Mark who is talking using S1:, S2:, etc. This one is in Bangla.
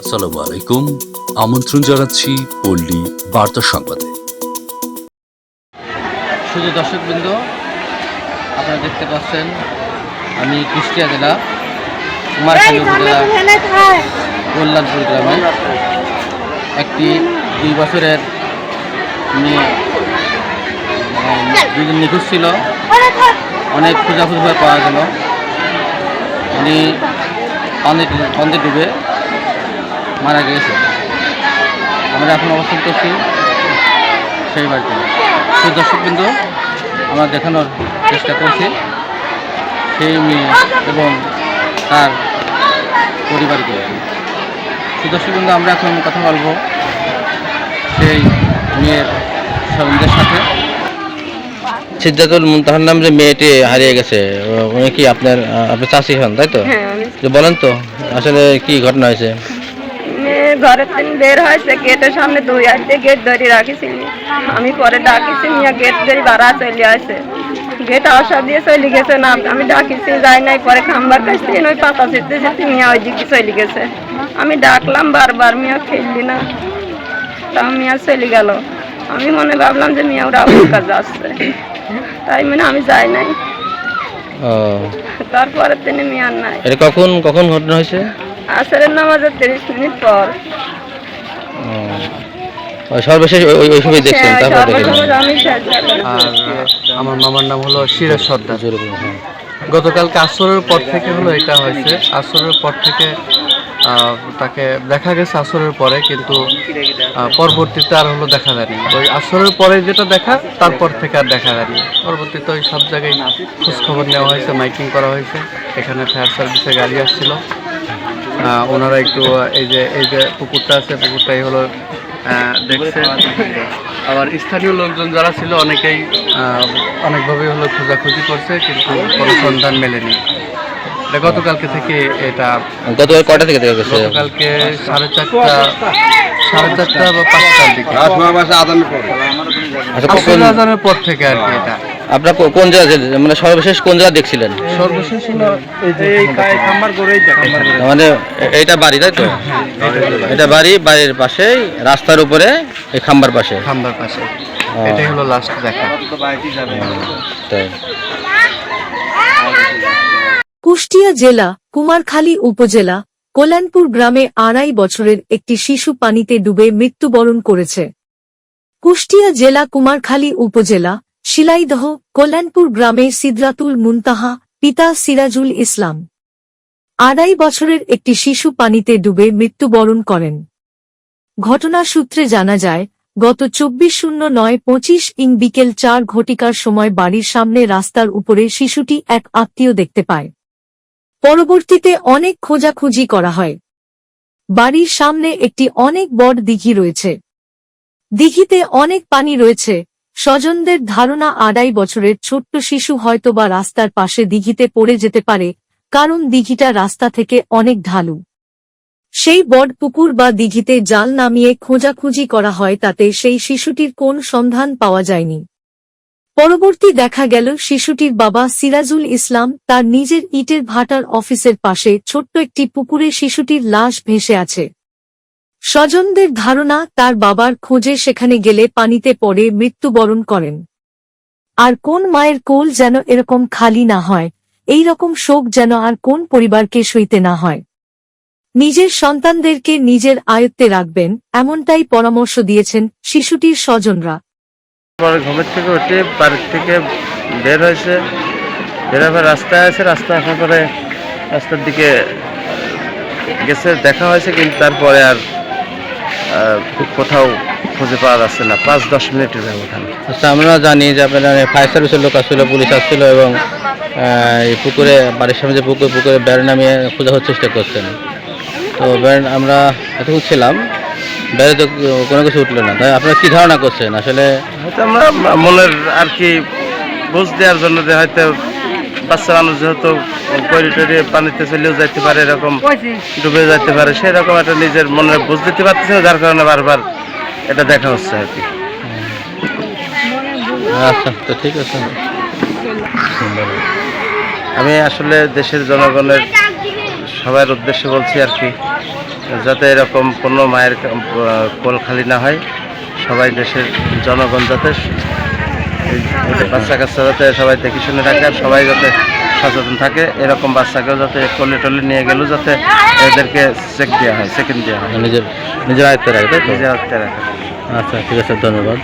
S1: আসসালামু আলাইকুম। আমন্ত্রণ জানাচ্ছি পল্লী বার্তা সংবাদে।
S2: শুধু দর্শকবৃন্দ আপনারা দেখতে পাচ্ছেন আমি কুষ্টিয়া জেলা কুমারখালী উপজেলা কল্যাণপুর গ্রামে। একটি দুই বছরের মেয়ে দুদিন নিখোঁজ ছিল। অনেক খোঁজাখুঁজি পাওয়া গেল। উনি পানি পানিতে ডুবে মারা গিয়েছে। আমরা এখন অবস্থান করছি সেই বাড়িতে। সেই দর্শকবৃন্দ, আমরা দেখানোর চেষ্টা করছি সেই মেয়ে এবং তার পরিবারকে। সেই দর্শকবৃন্দ, আমরা এখন কথা বলব সেই মেয়ের স্বজনদের সাথে। সিদ্ধাতুল মুনতাহার নাম যে মেয়েটি হারিয়ে গেছে উনি কি আপনার আপনার চাষি হন তাই তো?
S3: হ্যাঁ
S2: তো বলেন তো আসলে কি ঘটনা হয়েছে?
S3: ঘরের থেকে বের হয়েছে গেটের সামনে দুই হাতে গেট ধরে রাখিছি আমি পরে ডাকিছি মিয়া গেট ধরে বাড়া চলে আসে। গেট আশা দিয়ে চলে গেছে না আমি ডাকিছি যাই নাই পরে খাম্বার কাছে ওই পাতা চিনতে চিনতে মিয়া ওই দিকে চলে গেছে। আমি ডাকলাম বারবার মিয়া খেললি না। তাও মিয়া চলে গেল। আমি মনে ভাবলাম যে মিয়া ওরা আমার কাছে আসছে। তাই মানে আমি যাই নাই।
S2: ও।
S3: তারপরে তিনি মিয়া নাই।
S2: এটা কখন কখন ঘটনা হয়েছে?
S3: আসরের নামাজের তিরিশ মিনিট পর।
S2: ও। ও, সর্বশেষ ওই- ওই- ওই সময় দেখছেন
S3: হ্যাঁ,
S2: তারপর
S4: আমার মামার নাম হলো সিরাজ সর্দার।
S2: হ্যাঁ।
S4: গতকালকে আসরের পর থেকে হলো এটা হয়েছে। আসরের পর থেকে তাকে দেখা গেছে আসরের পরে কিন্তু পরবর্তীতে আর হলো দেখা যায়নি। ওই আসরের পরে যেটা দেখা তারপর থেকে আর দেখা যায়নি। পরবর্তীতে ওই সব জায়গায় খোঁজখবর নেওয়া হয়েছে মাইকিং করা হয়েছে। এখানে ফায়ার সার্ভিসে গাড়ি আসছিল। ওনারা একটু এই যে এই যে পুকুরটা আছে পুকুরটাই হলো দেখছে। আবার স্থানীয় লোকজন যারা ছিল অনেকেই আহ, অনেকভাবে হলো খোঁজাখুঁজি করছে কিন্তু কোনো সন্ধান মেলেনি। গতকালকে থেকে এটা
S2: গতকাল কটা থেকে দেখা গেছে
S4: গতকালকে সাড়ে চারটা সাড়ে চারটা বা পাঁচটার দিকে।
S2: আচ্ছা কোন-
S4: আসলে আজানের পর থেকে আর কি এটা।
S2: আপনার কোন জায়গা মানে সর্বশেষ কোন জায়গা দেখছিলেন?
S4: সর্বশেষ হলো এই যে খাম্বার করেই
S2: মানে এ- এইটা বাড়ি তাই তো? এটা বাড়ি বাড়ির পাশেই রাস্তার উপরে এই খাম্বার পাশে।
S4: খাম্বার পাশে। এটাই হলো লাস্ট দেখা।
S2: তাই।
S5: কুষ্টিয়া জেলা, কুমারখালী উপজেলা, কল্যাণপুর গ্রামে আড়াই বছরের একটি শিশু পানিতে ডুবে মৃত্যুবরণ করেছে। কুষ্টিয়া জেলা, কুমারখালী উপজেলা, শিলাইদহ, কল্যাণপুর গ্রামে সিদ্রাতুল মুনতাহা, পিতা সিরাজুল ইসলাম। আড়াই বছরের একটি শিশু পানিতে ডুবে মৃত্যুবরণ করেন। ঘটনা সূত্রে জানা যায়, গত চব্বিশ শূন্য নয় পঁচিশ ইং বিকেল চার ঘটিকার সময় বাড়ির সামনে রাস্তার উপরে শিশুটি এক আত্মীয় দেখতে পায়। পরবর্তীতে অনেক খোঁজাখুঁজি করা হয়। বাড়ির সামনে একটি অনেক বড় দিঘি রয়েছে। দিঘিতে অনেক পানি রয়েছে। স্বজনদের ধারণা আড়াই বছরের ছোট্ট শিশু হয়তোবা রাস্তার পাশে দিঘিতে পড়ে যেতে পারে, কারণ দিঘিটা রাস্তা থেকে অনেক ঢালু। সেই বড় পুকুর বা দিঘিতে জাল নামিয়ে খোঁজাখুঁজি করা হয়, তাতে সেই শিশুটির কোন সন্ধান পাওয়া যায়নি। পরবর্তী দেখা গেল শিশুটির বাবা সিরাজুল ইসলাম, তার নিজের ইটের ভাটার অফিসের পাশে ছোট্ট একটি পুকুরে শিশুটির লাশ ভেসে আছে। স্বজনদের ধারণা, তার বাবার খোঁজে সেখানে গেলে পানিতে পড়ে মৃত্যুবরণ করেন। আর কোন মায়ের কোল যেন এরকম খালি না হয়, এই রকম শোক যেন আর কোন পরিবারকে সইতে না হয়। নিজের সন্তানদেরকে নিজের আয়ত্তে রাখবেন, এমনটাই পরামর্শ দিয়েছেন শিশুটির স্বজনরা।
S6: ঘুমের থেকে উঠে, বাড়ির থেকে বের হয়েছে। বের হয়ে রাস্তায় আছে, রাস্তা আসার পরে রাস্তার দিকে গেছে, দেখা হয়েছে, কিন্তু তারপরে আর কোথাও খুঁজে পাওয়া যাচ্ছে না। পাঁচ, দশ মিনিটের ব্যবধান।
S2: আচ্ছা আমরা জানি যে আপনার ফায়ার সার্ভিসের লোক আসছিল, পুলিশ আসছিল এবং এই পুকুরে, বাড়ির সামনে যে পুকুর, পুকুরে বেড় নামিয়ে খোঁজার চেষ্টা করছেন। তো বেড় আমরা এতক্ষণ ছিলাম। বেড়ে তো কোনো কিছু উঠল না। তাই আপনারা কি ধারণা করছেন? আসলে
S6: হয়তো আমরা মনের আর কি বুঝ দেওয়ার জন্য যে হয়তো বাচ্চা মানুষ যেহেতু করি টরি পানিতে চলেও যাইতে পারে এরকম ডুবে যাইতে পারে সেরকম একটা নিজের মনে বুঝ দিতে পারতেছে না যার কারণে বারবার এটা দেখা হচ্ছে আর কি।
S2: আচ্ছা তো ঠিক আছে।
S6: আমি আসলে দেশের জনগণের সবার উদ্দেশ্যে বলছি আর কি যাতে এরকম কোনো মায়ের কোল খালি না হয় সবাই দেশের জনগণ যাতে বাচ্চা কাচ্চা যাতে সবাই দেখে শুনে রাখে আর সবাই যাতে সচেতন থাকে এরকম বাচ্চাকেও যাতে কোলে টোলে নিয়ে গেলেও যাতে এদেরকে চেক দেওয়া হয় সেকেন্ড দেওয়া হয়।
S2: নিজের নিজের আয়ত্তে রাখে
S6: নিজের আয়ত্তে রাখা।
S2: আচ্ছা ঠিক আছে ধন্যবাদ।